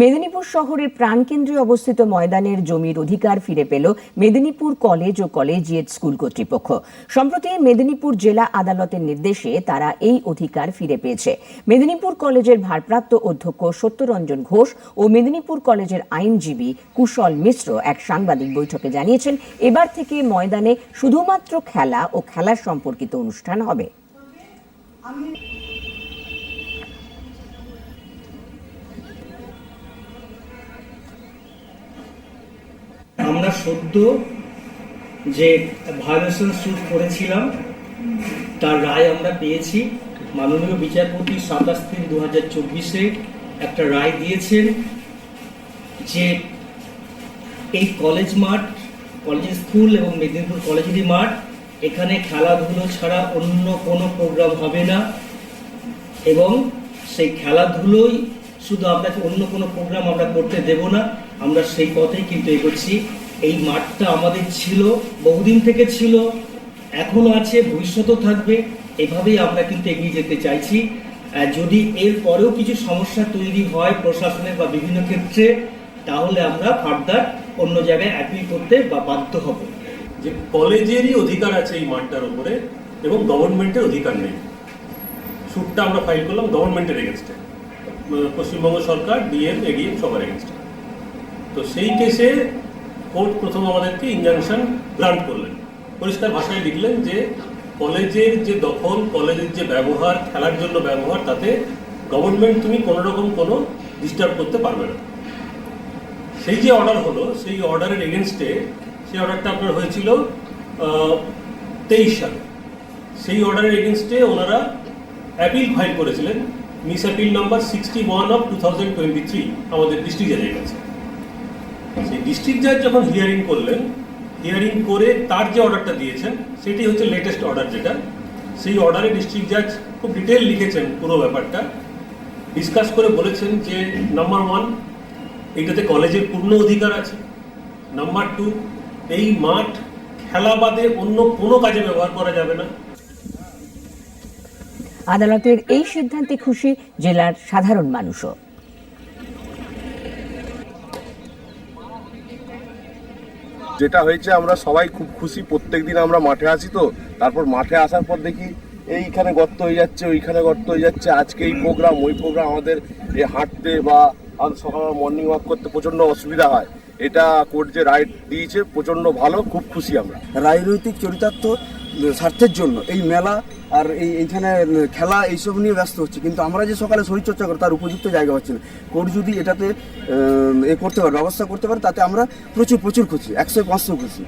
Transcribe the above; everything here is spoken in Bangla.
মেদিনীপুর শহরের প্রাণকেন্দ্রে অবস্থিত ময়দানের জমির অধিকার ফিরে পেল মেদিনীপুর কলেজ ও কলেজিয়েট স্কুল কর্তৃপক্ষ। সম্প্রতি মেদিনীপুর জেলা আদালতের নির্দেশে তারা এই অধিকার ফিরে পেয়েছে। মেদিনীপুর কলেজের ভারপ্রাপ্ত অধ্যক্ষ সত্যরঞ্জন ঘোষ ও মেদিনীপুর কলেজের আইনজীবী কুশল মিশ্র এক সাংবাদিক বৈঠকে জানিয়েছেন, এবার থেকে ময়দানে শুধুমাত্র খেলা ও খেলা সম্পর্কিত অনুষ্ঠান হবে। সদ্য যে ভায়োলেশন স্যুট করেছিলাম, তার রায় আমরা পেয়েছি। মাননীয় বিচারপতি সাতাশ তিন দু হাজার চব্বিশে একটা রায় দিয়েছেন যে এই কলেজ মাঠ, কলেজ স্কুল এবং মেদিনীপুর কলেজেরই মাঠ, এখানে খেলাধুলো ছাড়া অন্য কোনো প্রোগ্রাম হবে না এবং সেই খেলাধুলোই শুধু আপনাকে অন্য কোনো প্রোগ্রাম আমরা করতে দেব না, আমরা সেই পথেই কিন্তু এগোচ্ছি। এই মাঠটা আমাদের ছিল, বহুদিন থেকে ছিল এখনও আছে, ভবিষ্যতেও থাকবে, এভাবেই আমরা কিন্তু এগিয়ে যেতে চাইছি। যদি এর পরেও কিছু সমস্যা তৈরি হয় প্রশাসনের বা বিভিন্ন ক্ষেত্রে, তাহলে আমরা ফার্দার অন্য জায়গায় অ্যাপিল করতে বা বাধ্য হব। যে কলেজেরই অধিকার আছে এই মাঠটার উপরে এবং গভর্নমেন্টের অধিকার নেই। সুটটা আমরা ফাইল করলাম গভর্নমেন্টের এগেনস্টে পশ্চিমবঙ্গ সরকার ডিএম এডিএম সবার এগেনস্টে তো সেই কেসে কোর্ট প্রথম আমাদেরকে ইনজাংশন গ্রান্ট করলেন। পরিষ্কার ভাষায় লিখলেন যে, কলেজের যে দখল, কলেজের যে ব্যবহার, খেলার জন্য ব্যবহার, তাতে গভর্নমেন্ট তুমি কোনো রকম কোনো ডিস্টার্ব করতে পারবে না। সেই যে অর্ডার হলো, সেই অর্ডারের এগেনস্টে সেই অর্ডারটা আপনার হয়েছিল তেইশ সালে। সেই অর্ডারের এগেনস্টে ওনারা অ্যাপিল ফাইল করেছিলেন। Misc appeal number sixty one of two thousand twenty three আমাদের ডিস্ট্রিক্ট কাছে সেই ডিস্ট্রিক্ট জাজ যখন হিয়ারিং করলেন হিয়ারিং করে তার যে অর্ডারটা দিয়েছেন, সেটি হচ্ছে লেটেস্ট অর্ডার যেটা। সেই অর্ডারে ডিস্ট্রিক্ট জাজ খুব ডিটেল লিখেছেন পুরো ব্যাপারটা। ডিসকাস করে বলেছেন যে নাম্বার ওয়ান এইটাতে কলেজের পূর্ণ অধিকার আছে। নাম্বার টু এই মাঠ খেলা বাদে অন্য কোনো কাজে ব্যবহার করা যাবে না। আদালতের এই সিদ্ধান্তে খুশি জেলার সাধারণ মানুষও। যেটা হয়েছে, আমরা সবাই খুব খুশি। প্রত্যেক দিন আমরা মাঠে আসি তো। তারপর মাঠে আসার পর দেখি, এইখানে গর্ত হয়ে যাচ্ছে, ওইখানে গর্ত হয়ে যাচ্ছে। আজকে এই প্রোগ্রাম ওই প্রোগ্রাম আমাদের এই হাঁটতে বা আমাদের সকালে মর্নিং ওয়াক করতে প্রচণ্ড অসুবিধা হয়। এটা কোর্ট যে রাইড দিয়েছে, প্রচণ্ড ভালো, খুব খুশি আমরা। রাজনৈতিক চরিতার্থ স্বার্থের জন্য। এই মেলা আর এই এইখানে খেলা এইসব নিয়ে ব্যস্ত হচ্ছে। কিন্তু আমরা যে সকালে শরীরচর্চা করি, তার উপযুক্ত জায়গা হচ্ছে না। কোর্ট যদি এটাতে এ করতে পারে, ব্যবস্থা করতে পারে, তাতে আমরা প্রচুর প্রচুর খুশি। একশো, পাঁচশো খুশি।